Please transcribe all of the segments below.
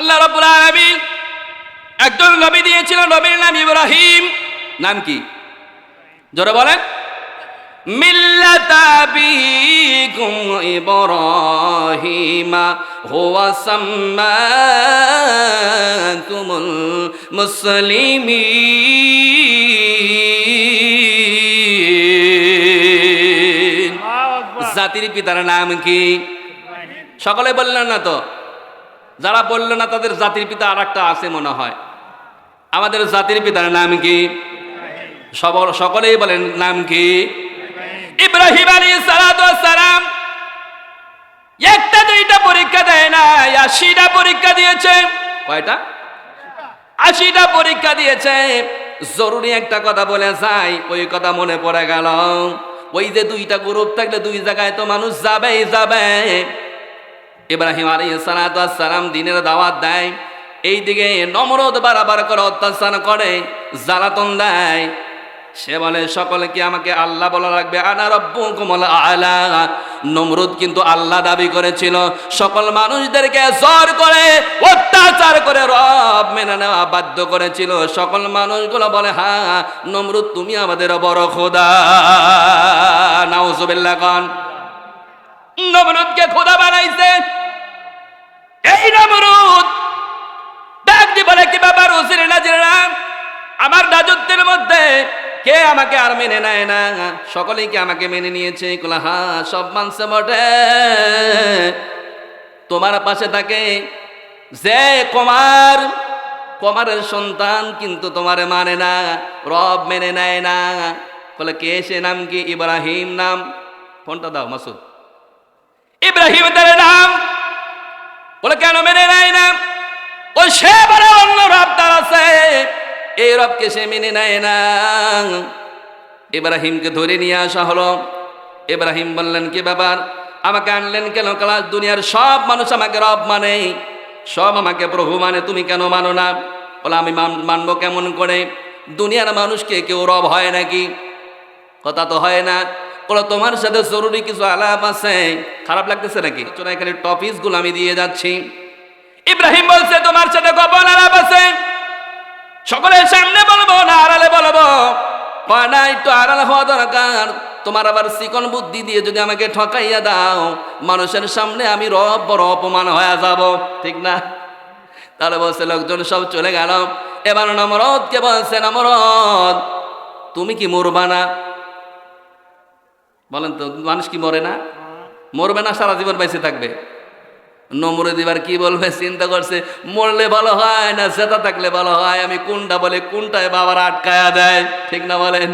আল্লাহ রাব্বুল আলামিন একজন নবী দিয়েছিল নবীর নাম ইব্রাহিম। নাম কি? জোরে বলেন। মিল্লাতা আবিকুম ইব্রাহিমা হুয়া সাম্মাকুমুল মুসলিমিন। জাতির পিতার নাম কি? সকলে বললেন না তো? যারা বলল না তাদের জাতির পিতা আর একটা আছে মনে হয়। আমাদের জাতির পিতার নাম কি? সবল সকলেই বলেন নাম কি? ইব্রাহিম আলী সালাম একটা দুইটা পরীক্ষা দেয় না আশিটা পরীক্ষা দিয়েছে। কয়টা? আশিটা পরীক্ষা দিয়েছে। জরুরি একটা কথা বলে যাই, ওই কথা মনে পড়ে গেল। ওই যে দুইটা গ্রুপ থাকলে দুই জায়গায় তো মানুষ যাবেই যাবে। ইব্রাহিম আলী সালাম দিনের দাওয়াত দেয়। এইদিকে নমরদ বারাবার করে অত্যাচার করে, জ্বালাতন দেয়। সে বলে সকলকে আমাকে আল্লাহ বলা লাগবে? আনা রব্বু কুমল আলা। নমরুদ কিন্তু আল্লাহ দাবি করেছিল, সকল মানুষদেরকে জোর করে অত্যাচার করে রব মেনে নেওয়া বাধ্য করেছিল। সকল মানুষগুলো বলে হ্যাঁ নমরুদ, তুমি আমাদের বড় খোদা। নাউজুবিল্লাহ কন। নমরুদকে খোদা বানাইছে। এই নমরুদ ডাক দি বলে, কি ব্যাপার উসির নাজিরা আমার রাজত্বের মধ্যে কে আমাকে আর মেনে নেয় না? সকলেই কি আমাকে মেনে নিয়েছে? কোলা হ্যাঁ সব মানছে বটে। তোমার পাশে থাকে যে কুমার, কুমারের সন্তান কিন্তু তোমারে মানে না, রব মেনে নেয় না। বলে, কে সে নাম কি? ইব্রাহিম নাম? ফোনটা দাও, মাসুদ। ইব্রাহিম তার নাম বলে, কেন মেনে নেয় না? ওই সে বলে অন্য রব তার আছে। এই রবকে সে মেনে নেয় না। ইব্রাহিমকে ধরে নিয়ে আসা হলো। ইব্রাহিম বললেন, কি ব্যাপার? আমাকে আনলেন কেন? ক্লাস দুনিয়ার সব মানুষ আমাকে রব মানে। সব আমাকে প্রভু মানে তুমি কেন মানো না? বলে, আমি মান- মানবো কেমন করে? দুনিয়ার মানুষকে কেউ রব হয় নাকি? কথা তো হয় না। বলো তোমার সাথে জরুরি কিছু আলাপ আছে। খারাপ লাগতেছে নাকি? এখানে টপিকসগুলো আমি দিয়ে যাচ্ছি। ইব্রাহিম বলছে, তোমার সাথে গোপন আলাপ আছে। সকলের সামনে বলব না আড়ালে বলব না, একটু আড়াল হওয়া দরকার। তোমার আবার চিকন বুদ্ধি দিয়ে যদি আমাকে ঠকাইয়া দাও, মানুষের সামনে আমি রব বড় অপমান হয়ে যাব। ঠিক না? তাহলে বলছে, লোকজন সব চলে গেল। এবার নমরদকে বলছে, নমরদ, তুমি কি মরবা না? বলেন তো, মানুষ কি মরে না? মরবে না, সারা জীবন বেঁচে থাকবে। নমরে দিবার কি বলবে? চিন্তা করছে, মরলে ভালো হয় না, জেতা থাকলে ভালো হয়? আমি কোনটা বলে, কোনটায় বাবার আটকায়া দেয়? ঠিক না বলেন?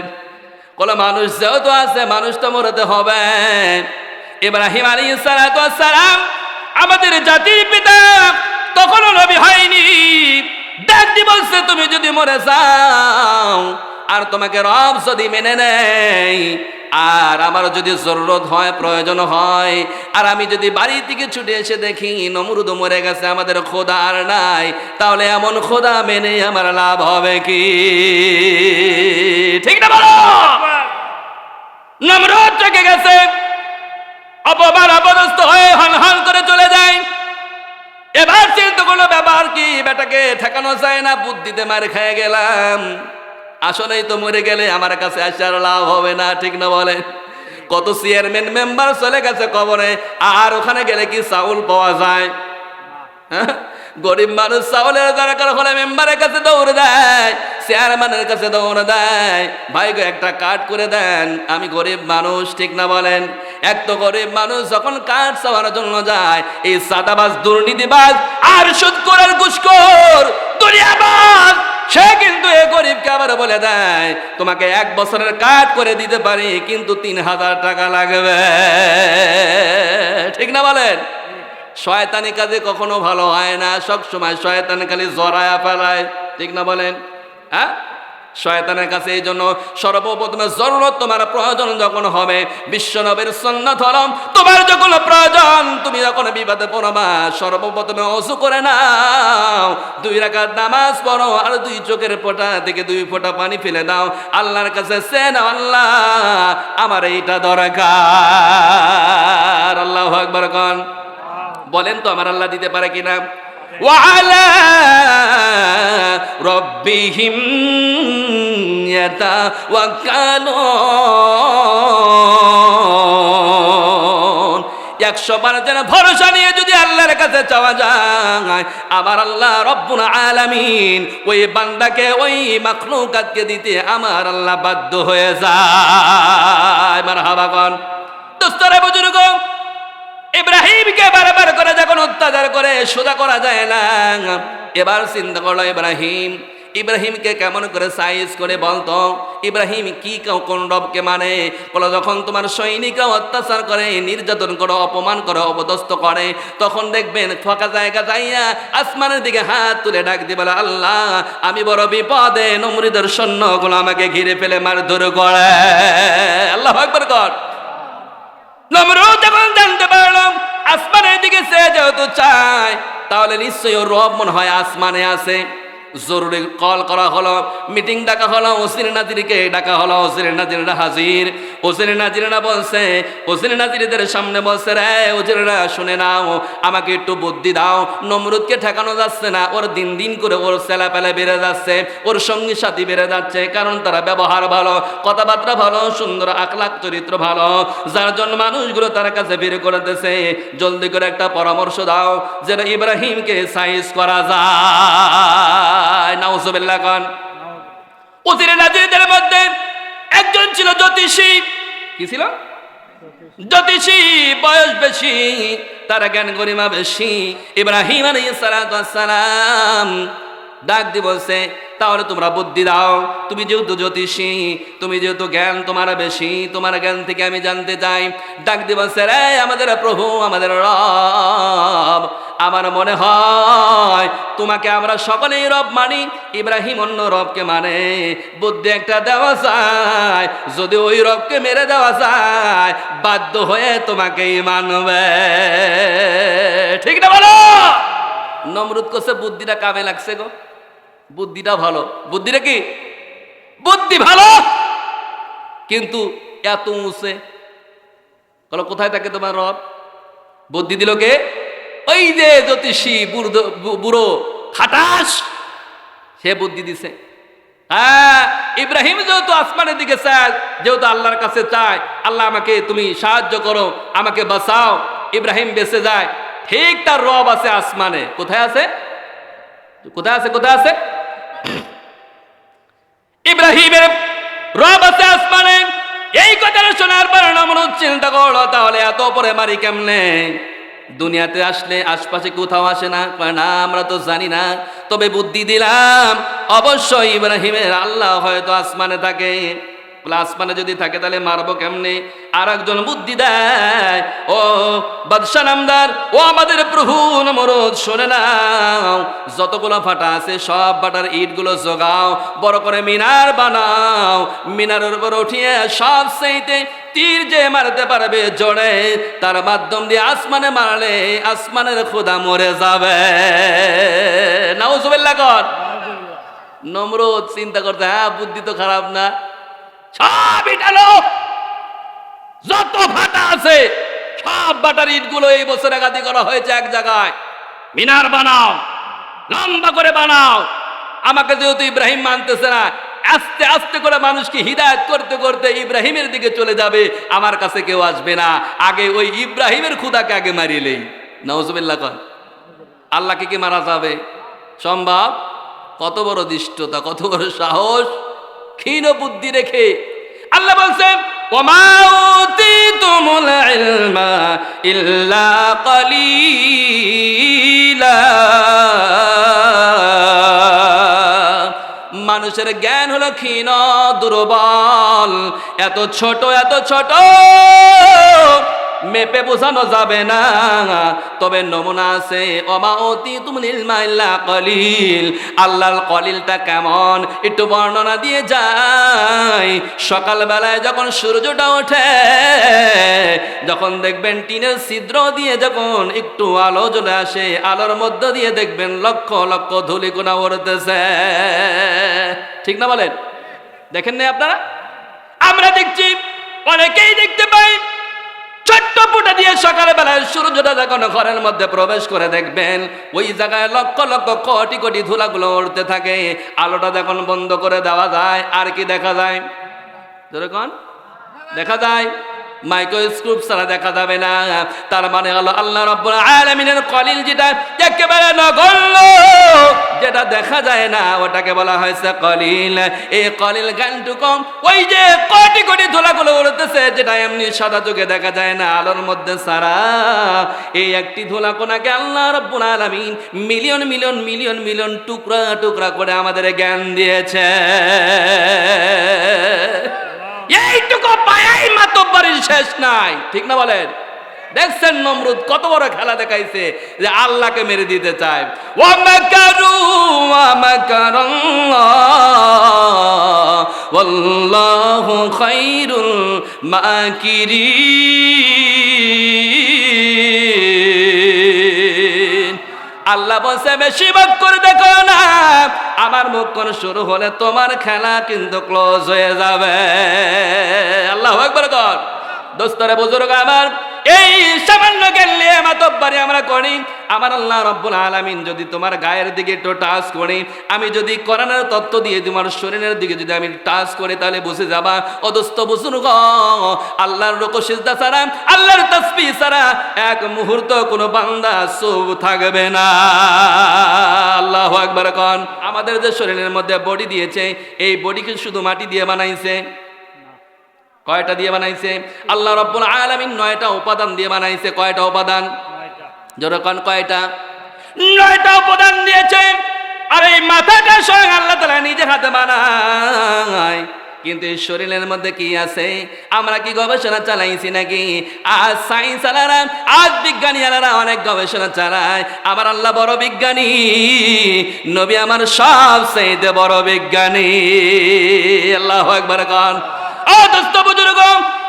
বলে মানুষ যেহেতু আছে মানুষ তো মরতে হবে। ইব্রাহিম আলী সালাম আমাদের জাতির পিতা, তখনও নবী হয়নি। ডাক বলছে, তুমি যদি মরে যাও, আর তোমাকে রব যদি মেনে নেয় আর আমার যদি জরুরত হয়, প্রয়োজন হয়, আর আমি যদি বাড়ি থেকে ছুটে এসে দেখি নমরুদ মরে গেছে, আমাদের খোদা আর নাই, তাহলে এমন খোদা মেনে আমার লাভ হবে কি? ঠিক না বলো? নমরুদ চকে গেছে। অপমান অপদস্থ হয়ে হন হন করে চলে যায়। এবার চিন্তা কোনো ব্যাপার কি, বেটাকে ঠেকানো যায় না, বুদ্ধিতে মার খেয়ে গেলাম। আসলেই তো মরে গেলে আমার কাছে আসার লাভ হবে না, ঠিক না বলে? কত চেয়ারম্যান মেম্বার চলে গেছে কবরে, আর ওখানে গেলে কি চাউল পাওয়া যায়? হ্যাঁ? গরিব মানুষ চাউলের দরকার হলে মেম্বারের কাছে দৌড় দেয় চেয়ারম্যানের কাছে দৌড় দেয়। ভাই গো, একটা কার্ড করে দেন, আমি গরিব মানুষ, ঠিক না বলেন? এক তো গরিব মানুষ যখন কার্ড চাওয়ার জন্য যায়, এই সাদাবাজ দুর্নীতিবাজ, আর সুদ করার ঘুষখোর, দুনিয়াবাজ! আবার বলে দেয়, তোমাকে এক বছরের কাজ করে দিতে পারি, কিন্তু তিন হাজার টাকা লাগবে। ঠিক না বলেন? শয়তানি কাজে কখনো ভালো হয় না সব সময় শয়তান খালি জরায়া ফেলায়। ঠিক না বলেন? হ্যাঁ? শয়তানের কাছে এই জন্য সর্বপ্রথমে জরুরত তোমার প্রয়োজন যখন হবে। বিশ্বনবের সন্ন্যত হলম তোমার যখন প্রয়োজন, তুমি যখন বিপদে পড়বা সর্বপ্রথমে অসু করে নাও। দুই রাকাত নামাজ পড়ো আর দুই চোখের ফোঁটা থেকে দুই ফোঁটা পানি ফেলে দাও। আল্লাহর কাছে সে না আল্লাহ, আমার এইটা দরকার। আল্লাহ আকবর কন। বলেন তো, আমার আল্লাহ দিতে পারে কিনা? وعلى ربهم يتوكلون একশো বার যেন ভরসা নিয়ে যদি আল্লাহর কাছে চাওয়া যায় আমার আল্লাহ রব্বুল আলামিন ওই বান্দাকে ওই মাখলুকাতকে দিতে আমার আল্লাহ বাধ্য হয়ে যায় মার হাবাগন দোস্তরে বুজুর্গ ইব্রাহিমকে বারবার করে যখন অত্যাচার করে, সোজা করা যায় না। এবার চিন্তা করল, ইব্রাহিম, ইব্রাহিমকে কেমন করে সাইজ করে বলতো? ইব্রাহিম কি কোন রবকে মানে? বলো, যখন তোমার সৈনিকরা অত্যাচার করে, নির্যাতন করো, অপমান করো, অপদস্থ করে, তখন দেখবেন ফাঁকা জায়গা যাইয়া আসমানের দিকে হাত তুলে ডাক দিয়ে বলে, আল্লাহ, আমি বড় বিপদে নমৃদের সৈন্যগুলো আমাকে ঘিরে ফেলে মারধর করে। আল্লাহ আকবর কর। নমরুদ দিকে সে যেহেতু চায় তাহলে নিশ্চয়ই ওর রব মনে হয় আসমানে আছে। জরুরি কল করা হলো, মিটিং ডাকা হলো, ওসির নাজিরকে ডাকা হলো, ওসির নাজিরা হাজির। ওসির নাজিরা বলছে, ওসির নাজিরদের সামনে বলছে, রে ওজিরা শুনে নাও, আমাকে একটু বুদ্ধি দাও। নমরুদকে ঠেকানো যাচ্ছে না, ওর দিন দিন করে ওর সেলা পেলে বেড়ে যাচ্ছে, ওর সঙ্গী সাথী বেড়ে যাচ্ছে, কারণ তারা ব্যবহার ভালো, কথাবার্তা ভালো, সুন্দর আখলাক চরিত্র ভালো। যার জন্য মানুষগুলো তার কাছে বের করতেছে, জলদি করে একটা পরামর্শ দাও, যেন ইব্রাহিমকে সাইজ করা যায়। নাউজুবিল্লাহ খান উজিরে নাজিরদের মধ্যে একজন ছিল জ্যোতিষী। কি ছিল? জ্যোতিষী, বয়স বেশি, তার জ্ঞান গরিমা বেশি। ইব্রাহিম আলাইহিস সালাম ডাক দি বলছে, তাহলে তোমরা বুদ্ধি দাও। তুমি যেহেতু জ্যোতিষী, তুমি যেহেতু জ্ঞান তোমার বেশি, তোমার জ্ঞান থেকে আমি জানতে চাই। ডাক দি বলছে, রে, আমাদের প্রভু, আমাদের রব, আমার মনে হয় তোমাকে আমরা সকলেই রব মানি, ইব্রাহিম অন্য রবকে মানে। বুদ্ধি একটা দেওয়া যায় যদি ওই রবকে মেরে দেওয়া যায় বাধ্য হয়ে তোমাকেই মানবে। ঠিক না বলো? নমরুদ কোসে বুদ্ধিটা কামে লাগছে গো। বুদ্ধিটা ভালো। বুদ্ধিটা কি? বুদ্ধি ভালো। কিন্তু এত উঁচে। বলো, কোথায় থাকে তোমার রব? বুদ্ধি দিল কে? ওই যে জ্যোতিষী বুড়ো- খাটাস, সে বুদ্ধি দিছে। হ্যাঁ ইব্রাহিম যেহেতু আসমানের দিকে চায়, যেহেতু আল্লাহর কাছে চায়, আল্লাহ আমাকে, তুমি সাহায্য করো, আমাকে বাঁচাও। ইব্রাহিম বেঁচে যায়। ঠিক তার রব আছে আসমানে। কোথায় আছে? কোথায় আছে? কোথায় আছে? ইব্রাহিমের রব আছে আসমানে, এই কথাটা শোনার পর নমরুদ চিন্তা করল তাহলে এত পরে মারি কেমনে? দুনিয়াতে আসলে আশপাশে কোথাও আসে না না, আমরা তো জানি না, তবে বুদ্ধি দিলাম, অবশ্যই ইব্রাহিমের আল্লাহ হয়তো আসমানে থাকে। বলে আসমানে যদি থাকে তাহলে মারবো কেমনে? আর একজন বুদ্ধি দেয় ও বাদশাহ নামদার ও আমাদের প্রভু নমরদ শোনে নাও যতগুলো ফাটা আছে সব ফাটার ইটগুলো জোগাও বড় করে মিনার বানাও মিনারের উপর উঠিয়ে সব সেইতে তীর যে মারতে পারবে জড়ে তার মাধ্যম দিয়ে আসমানে মারলে আসমানের খোদা মরে যাবে। নাউজুবিল্লাহ কর। নমরদ চিন্তা করতে হ্যাঁ বুদ্ধি তো খারাপ না। সব ইটালো যত ফাটা আছে, সব বাটার ইটগুলো এই বছর একাদি করা হয়েছে এক জায়গায়। মিনার বানাও, লম্বা করে বানাও। আমাকে যেহেতু ইব্রাহিম মানতেছে না, আস্তে আস্তে করে মানুষকে হিদায়ত করতে করতে ইব্রাহিমের দিকে চলে যাবে, আমার কাছে কেউ আসবে না। আগে ওই ইব্রাহিমের খুদাকে আগে মারিলেই নওজবিল্লা কন। আল্লাহকে কি মারা যাবে? সম্ভব? কত বড় দৃষ্টতা, কত বড় সাহস? ক্ষীণ বুদ্ধি রেখে আল্লাহ বলছেন মানুষের জ্ঞান হলো ক্ষীণ দুর্বল এত ছোট এত ছোট। মেপে বোঝানো যাবে না। তবে নমুনা আছে, অমা অতি তুমি নীলমাইল্লা কলিল। আল্লাহর কলিলটা কেমন? একটু বর্ণনা দিয়ে যায় সকালবেলায় যখন সূর্যটা ওঠে, যখন দেখবেন টিনের ছিদ্র দিয়ে যখন একটু আলো জ্বলে আসে, আলোর মধ্য দিয়ে দেখবেন লক্ষ লক্ষ ধুলিকোনা উড়তেছে। ঠিক না বলেন? দেখেন না আপনারা? আমরা দেখছি, অনেকেই দেখতে পাই। ছোট্ট ফুটা দিয়ে সকালবেলায় সূর্যটা যখন ঘরের মধ্যে প্রবেশ করে দেখবেন, ওই জায়গায় লক্ষ লক্ষ কোটি কোটি ধুলাগুলো উড়তে থাকে। আলোটা যখন বন্ধ করে দেওয়া যায়, আর কি দেখা যায়? যেরকম দেখা যায়। মাইক্রোস্কোপ ছাড়া দেখা যাবে না। তার মানে হলো আল্লাহ রব্বুল কলিল যেটা একেবারে নগণ্য, যেটা দেখা যায় না, ওটাকে বলা হয়েছে কলিল। এই কলিল গানটুকু ওই যে কোটি কোটি ধুলাগুলো উড়তেছে, যেটা এমনি সাদা চোখে দেখা যায় না, আলোর মধ্যে সারা এই একটি ধুলা কোনাকে আল্লাহ রব্বুল আলামিন মিলিয়ন মিলিয়ন মিলিয়ন মিলিয়ন টুকরা টুকরা করে আমাদের জ্ঞান দিয়েছে। এইটুকু পায়াই মাতব্বরের শেষ নাই। ঠিক না বলেন? দেখছেন নমরুদ কত বড় খেলা দেখাইছে যে আল্লাহকে মেরে দিতে চায়। মাকারু ওয়াল্লাহু খায়রুল মাকিরিন। আল্লাহ বলছে, বেশি বাদ করে দেখো না আমার কোন শুরু হলে তোমার খেলা কিন্তু ক্লোজ হয়ে যাবে। আল্লাহ একবার কর। দোস্তরে বুজুর্গ আমার, এই সামান্য গেলে মাতব্বারি আমরা করি। আমার আল্লাহ রব্বুল আলামিন যদি তোমার গায়ের দিকে একটু টাচ করে, আমি যদি কোরআনের তত্ত্ব দিয়ে তোমার শরীরের দিকে যদি আমি টাচ করি, তাহলে বুঝে যাবা অদস্ত গ আল্লাহর রোক ছাড়া, আল্লাহর তসবি ছাড়া এক মুহূর্ত কোনো বান্দা সুব থাকবে না। আল্লাহ একবার কন। আমাদের যে শরীরের মধ্যে বডি দিয়েছে, এই বডিকে শুধু মাটি দিয়ে বানাইছে? কয়টা দিয়ে বানাইছে? আল্লাহ রব্বুল আলামিন নয়টা উপাদান দিয়ে বানাইছে, কয়টা উপাদান? যেরকম কয়টা? নয়টা উপাদান দিয়েছে। আর এই মাথাটা স্বয়ং আল্লাহ তালা নিজে হাতে বানায়। কিন্তু এই শরীরের মধ্যে কি আছে? আমরা কি গবেষণা চালাইছি নাকি? আজ সায়েন্স আলারা আজ বিজ্ঞানী আলারা অনেক গবেষণা চালায়। আমার আল্লাহ বড় বিজ্ঞানী। নবী আমার সব সেইতে বড় বিজ্ঞানী। আল্লাহ একবার কন। ও দোস্ত বুজুর্গ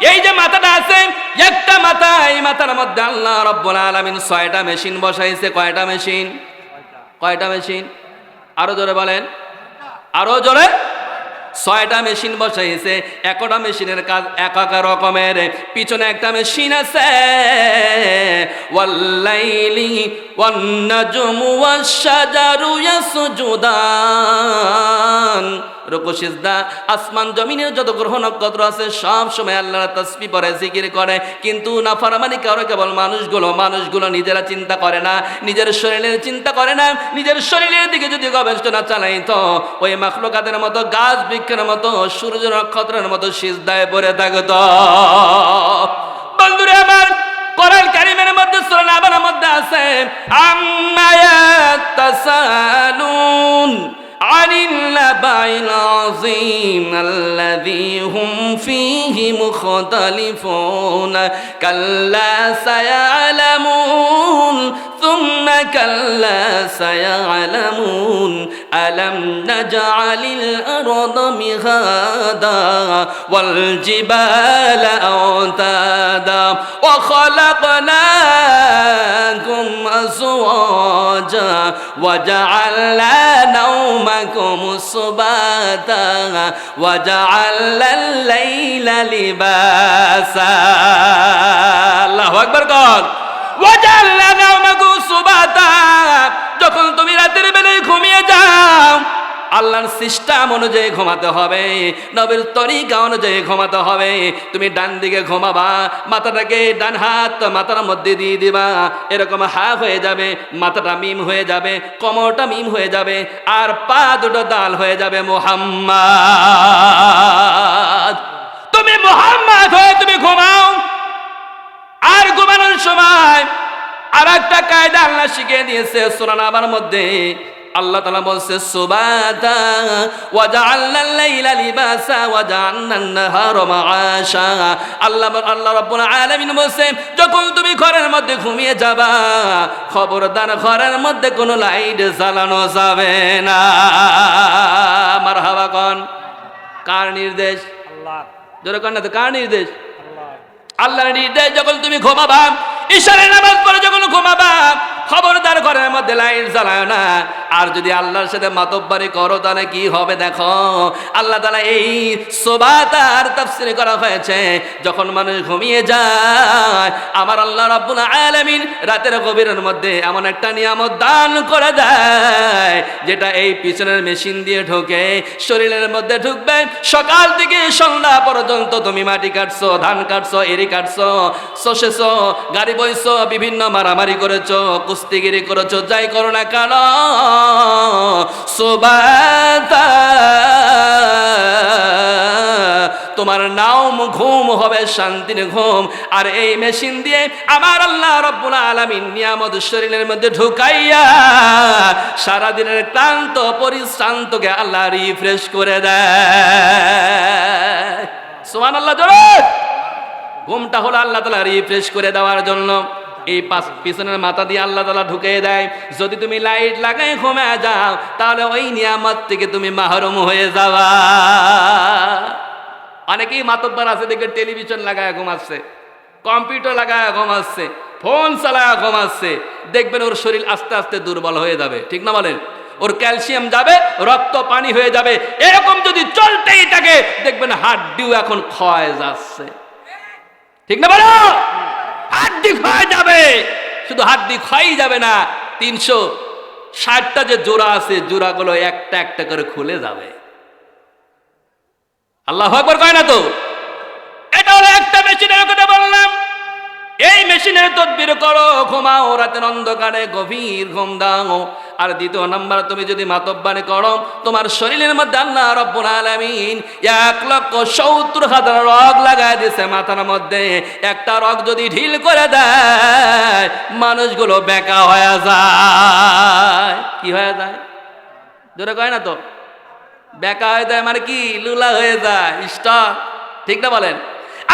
এই যে মাথাটা আছে, একটা মাথা, এই মাথার মধ্যে আল্লাহ রব্বুল আলামিন ছয়টা মেশিন বসাইছে। কয়টা মেশিন? কয়টা মেশিন? আরও জোরে বলেন। আরও জোরে। ছয়টা মেশিন বসাইছে। একটা মেশিনের কাজ এক এক রকমের। পিছনে একটা মেশিন আছে। ওয়াল্লাইলি ওয়ান্নাজমু ওয়াশ-শাজারু ইয়াসজুদান। রুকু সিজদা, আসমান, জমিনের যত গ্রহ নক্ষত্র আছে, সব সময় আল্লাহর তসবি পরে জিকির করে। কিন্তু নাফরমানি কারও কেবল মানুষগুলো মানুষগুলো নিজেরা চিন্তা করে না, নিজের শরীরের চিন্তা করে না, নিজের শরীরের দিকে যদি গবেষণা চালাই তো ওই মাখলুকাতের মতো, গাছ বৃক্ষের মতো, সূর্য নক্ষত্রের মতো সিজদায় পড়ে থাকতো। বন্ধুরা, আমার কোরআন কারিমের মধ্যে, সূরা আবার মধ্যে আছে আম্মায়াত তাসালুন عن النبع العظيم الذي هم فيه مختلفون كلا سيعلمون ثم كلا سيعلمون. ألم نجعل الأرض مهادا والجبال أوتادا وخلقناكم أزواجا وجعلنا نومكم سباتا وجعلنا الليل لباسا. الله أكبر قال. যখন তুমি রাতের বেলায় ঘুমিয়ে যাও, আল্লাহর সিস্টেম অনুযায়ী ঘুমাতে হবে, নবীর তরিকা অনুযায়ী ঘুমাতে হবে। তুমি ডান দিকে ঘুমাবা, মাথাটাকে ডান হাত মাথার মধ্যে দিয়ে দিবা, এরকম হাফ হয়ে যাবে, মাথাটা মিম হয়ে যাবে, কোমরটা মিম হয়ে যাবে, আর পা দুটো দাল হয়ে যাবে মোহাম্মদ। তুমি মোহাম্মদ হয়ে তুমি ঘুমাও আর ঘুমানোর সময় আর একটা কায়দা আল্লাহ শিখিয়ে দিয়েছে সোনান আমার মধ্যে। আল্লাহ তালা বলছে সুবাতা ওয়াজআলনা আল-লাইলা লিবাসা ওয়াজআলনা আন-নাহারা মাআশা। আল্লাহ আল্লাহ রাব্বুল আলামিন বলছে যখন তুমি ঘরের মধ্যে ঘুমিয়ে যাবা খবরদার ঘরের মধ্যে কোনো লাইট জ্বালানো যাবে না। মারহাবা কোন। কার নির্দেশ? আল্লাহ। জোরে না তো কার নির্দেশ? আল্লাহর নির্দেশ, যখন তুমি ঘুমাবা ঈশ্বরের নামাজ পড়ে যখন ঘুমাবা, খবরদার ঘরের মধ্যে লাইট জ্বালায় না। আর যদি আল্লাহর সাথে মাতব্বারি করো, তাহলে কি হবে দেখো? আল্লাহ তালা এই সোবাতার তাফসির করা হয়েছে, যখন মানুষ ঘুমিয়ে যায়, আমার আল্লাহ রাব্বুল আলামিন রাতের গভীরের মধ্যে এমন একটা নিয়ামত দান করে দেয়, যেটা এই পিছনের মেশিন দিয়ে ঢোকে, শরীরের মধ্যে ঢুকবে, সকাল থেকে সন্ধ্যা পর্যন্ত তুমি মাটি কাটছো, ধান কাটছো, এরি কাটছো, শোষেছো, গাড়ি বইছো, বিভিন্ন মারামারি করেছ, কুস্তিগিরি করেছ, যাই করো না কেন? তোমার নাম ঘুম হবে, শান্তির ঘুম। আর এই মেশিন দিয়ে আমার আল্লাহ রব্বুল আলামিন নিয়ামত শরীরের মধ্যে ঢুকাইয়া সারাদিনের ক্লান্ত, পরিশ্রান্তকে আল্লাহ রিফ্রেশ করে দেয়। সুমান আল্লাহ ঘুমটা হলো আল্লাহ তালা রিফ্রেশ করে দেওয়ার জন্য। এই পাশ পিছনের মাথা দিয়ে আল্লাহ তালা ঢুকিয়ে দেয়। যদি তুমি লাইট লাগাই ঘুমে যাও, তাহলে ওই নিয়ামত থেকে তুমি মাহরুম হয়ে যাওয়া অনেকেই মাতব্বার আছে দেখে টেলিভিশন লাগায় ঘুমাচ্ছে, কম্পিউটার লাগায় ঘুমাচ্ছে, ফোন চালায় ঘুমাচ্ছে। দেখবেন ওর শরীর আস্তে আস্তে দুর্বল হয়ে যাবে, ঠিক না বলেন? ওর ক্যালসিয়াম যাবে, রক্ত পানি হয়ে যাবে, এরকম যদি চলতেই থাকে, দেখবেন হাড্ডিও এখন ক্ষয় যাচ্ছে। ঠিক না বলো ক্ষয় হাত শুধু হাড্ডি ক্ষয়ই যাবে না, তিনশো ষাটটা যে জোড়া আছে, জোড়াগুলো একটা একটা করে খুলে যাবে। আল্লাহ একবার কয় না তো? এটা হলো একটা মেশিনের কথা বললাম। এই মেশিনের তদবির করো, ঘুমাও, রাতের অন্ধকারে গভীর ঘুম দাও। আর দ্বিতীয় নাম্বার, তুমি যদি মাতব্বানি করো, তোমার শরীরের মধ্যে আল্লাহ রব্বুল আলামিন এক লক্ষ সত্তর হাজার রগ লাগাই দিছে মাথার মধ্যে। একটা রগ যদি ঢিল করে দেয়, মানুষগুলো বেঁকা হয়ে যায়। কি হয়ে যায়? জোরে কয় না তো? বেঁকা হয়ে যায় মানে কি? লুলা হয়ে যায়, স্টক। ঠিক না বলেন?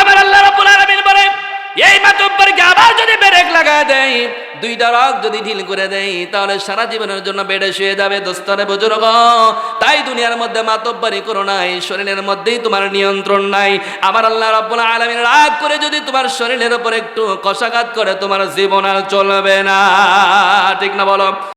আবার আল্লাহ রাব্বুল আলামিন বলেন এই মাতব্বরকে আবার যদি ব্রেক লাগায় দেয় দুইটা রক যদি ঢিল করে দেয় তাহলে সারা জীবনের জন্য বেডে শুয়ে যাবে দোস্তরে বুজুর্গ। তাই দুনিয়ার মধ্যে মাতব্বরি করো নাই, শরীরের মধ্যেই তোমার নিয়ন্ত্রণ নাই। আমার আল্লাহ রাব্বুল আলামিন রাগ করে যদি তোমার শরীরের উপর একটু কষাঘাত করে, তোমার জীবন আর চলবে না। ঠিক না বলো?